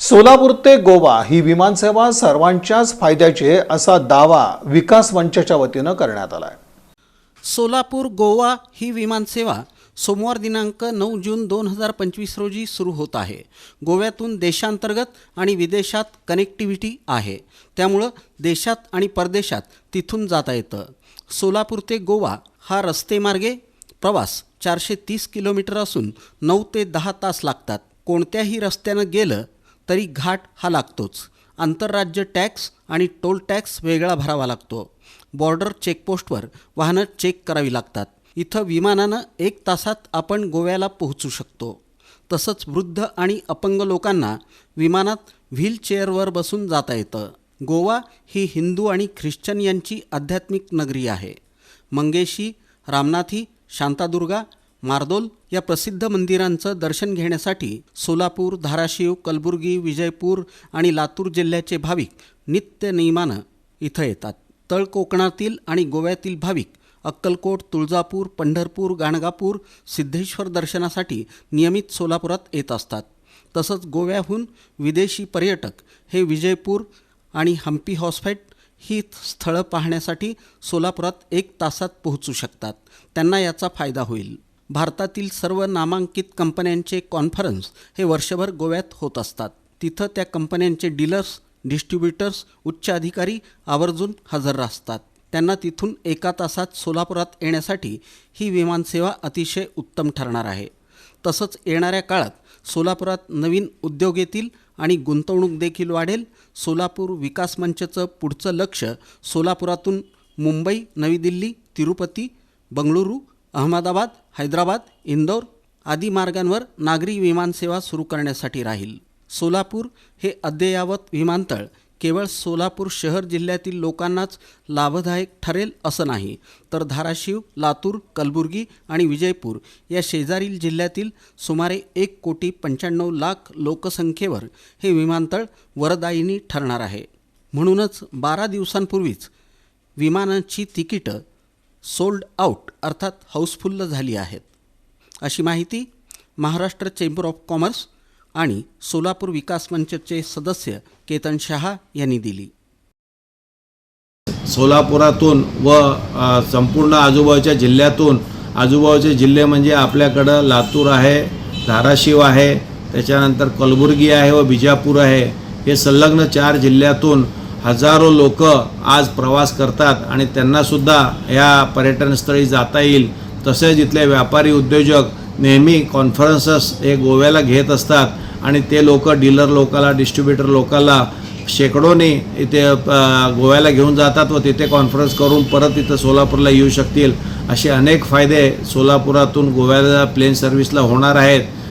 सोलापूर ते गोवा ही विमानसेवा सर्वांच्याच फायद्याची असा दावा विकास मंचाच्या वतीनं करण्यात आला आहे सोलापूर गोवा ही विमानसेवा सोमवार दिनांक नऊ जून दोन हजार पंचवीस रोजी सुरू होत आहे. गोव्यातून देशांतर्गत आणि विदेशात कनेक्टिव्हिटी आहे. त्यामुळं देशात आणि परदेशात तिथून जाता येतं. सोलापूर ते गोवा हा रस्तेमार्गे प्रवास चारशे तीस किलोमीटर असून नऊ ते दहा तास लागतात. कोणत्याही रस्त्यानं गेलं तरी घाट हा लागतोच. आंतरराज्य टॅक्स आणि टोल टॅक्स वेगळा भरावा लागतो. बॉर्डर चेकपोस्टवर वाहनं चेक करावी लागतात. इथं विमानानं एक तासात आपण गोव्याला पोहोचू शकतो. तसंच वृद्ध आणि अपंग लोकांना विमानात व्हीलचेअरवर बसून जाता येतं. गोवा ही हिंदू आणि ख्रिश्चन यांची आध्यात्मिक नगरी आहे. मंगेशी रामनाथी शांतादुर्गा मार्दोल या प्रसिद्ध मंदिरांचं दर्शन घेण्यासाठी सोलापूर धाराशिव कलबुर्गी विजयपूर आणि लातूर जिल्ह्याचे भाविक नित्य नियमानं इथं येतात. तळ कोकणातील आणि गोव्यातील भाविक अक्कलकोट तुळजापूर पंढरपूर गाणगापूर सिद्धेश्वर दर्शनासाठी नियमित सोलापुरात येत असतात. तसंच गोव्याहून विदेशी पर्यटक हे विजयपूर आणि हम्पी हॉस्पेट ही स्थळं पाहण्यासाठी सोलापुरात एक तासात पोहोचू शकतात. त्यांना याचा फायदा होईल. भारतातील सर्व नामांकित कंपन्यांचे कॉन्फरन्स हे वर्षभर गोव्यात होत असतात. तिथं त्या कंपन्यांचे डीलर्स डिस्ट्रीब्युटर्स उच्च अधिकारी आवर्जून हजर असतात त्यांना तिथून एका तासात सोलापुरात येण्यासाठी ही विमानसेवा अतिशय उत्तम ठरणार आहे. तसंच येणाऱ्या काळात सोलापुरात नवीन उद्योग येतील आणि गुंतवणूक देखील वाढेल. सोलापूर विकास मंचचं पुढचं लक्ष सोलापुरातून मुंबई नवी दिल्ली तिरुपती बंगळुरू अहमदाबाद हैदराबाद इंदौर आदी मार्गांवर नागरी विमानसेवा सुरू करण्यासाठी राहील. सोलापूर हे अद्ययावत विमानतळ केवळ सोलापूर शहर जिल्ह्यातील लोकांनाच लाभदायक ठरेल असं नाही तर धाराशिव लातूर कलबुर्गी आणि विजयपूर या शेजारील जिल्ह्यातील सुमारे एक कोटी पंच्याण्णव लाख लोकसंख्येवर हे विमानतळ वरदायिनी ठरणार आहे. म्हणूनच बारा दिवसांपूर्वीच विमानाची तिकीटं सोल्ड आऊट अर्थात हाऊसफुल्ल झाली आहेत. अशी माहिती महाराष्ट्र चेंबर ऑफ कॉमर्स आणि सोलापूर विकास मंचचे सदस्य केतन शहा यांनी दिली. सोलापुरातून व संपूर्ण आजूबाजूच्या जिल्ह्यातून आजूबाजूचे जिल्हे म्हणजे आपल्याकडं लातूर आहे धाराशिव आहे त्याच्यानंतर कलबुर्गी आहे व बिजापूर आहे. हे संलग्न चार जिल्ह्यातून हजारो लोक आज प्रवास करतात आणि त्यांनासुद्धा या पर्यटनस्थळी जाता येईल. तसेच इथले व्यापारी उद्योजक नेहमी कॉन्फरन्सेस हे गोव्याला घेत असतात आणि ते लोक डीलर लोकाला डिस्ट्रीब्युटर लोकाला शेकडोनी इथे गोव्याला घेऊन जातात व तिथे कॉन्फरन्स करून परत इथं सोलापूरला येऊ शकतील. असे अनेक फायदे सोलापुरातून गोव्याला प्लेन सर्व्हिसला होणार आहेत.